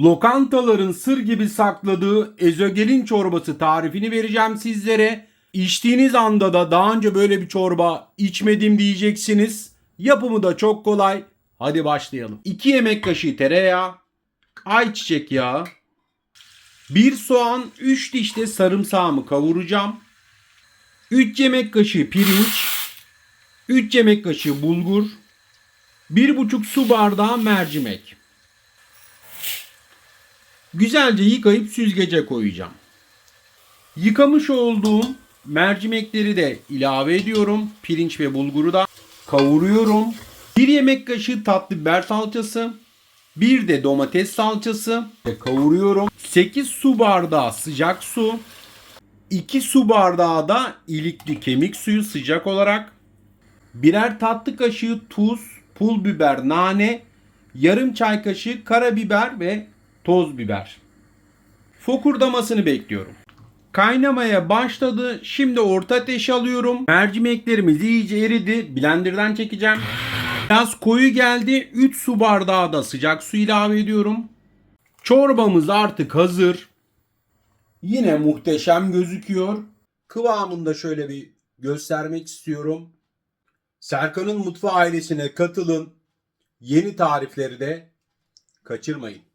Lokantaların sır gibi sakladığı ezogelin çorbası tarifini vereceğim sizlere. İçtiğiniz anda da daha önce böyle bir çorba içmedim diyeceksiniz. Yapımı da çok kolay. Hadi başlayalım. 2 yemek kaşığı tereyağı, ayçiçek yağı, 1 soğan, 3 diş de sarımsağımı kavuracağım. 3 yemek kaşığı pirinç, 3 yemek kaşığı bulgur, 1,5 su bardağı mercimek. Güzelce yıkayıp süzgece koyacağım. Yıkamış olduğum mercimekleri de ilave ediyorum. Pirinç ve bulguru da kavuruyorum. 1 yemek kaşığı tatlı biber salçası, bir de domates salçası ve kavuruyorum. 8 su bardağı sıcak su, 2 su bardağı da ilikli kemik suyu sıcak olarak, birer tatlı kaşığı tuz, pul biber, nane, yarım çay kaşığı karabiber ve toz biber. Fokurdamasını bekliyorum. Kaynamaya başladı. Şimdi orta ateşe alıyorum. Mercimeklerimiz iyice eridi. Blenderdan çekeceğim. Biraz koyu geldi. 3 su bardağı da sıcak su ilave ediyorum. Çorbamız artık hazır. Yine muhteşem gözüküyor. Kıvamını da şöyle bir göstermek istiyorum. Serkan'ın mutfağı ailesine katılın. Yeni tarifleri de kaçırmayın.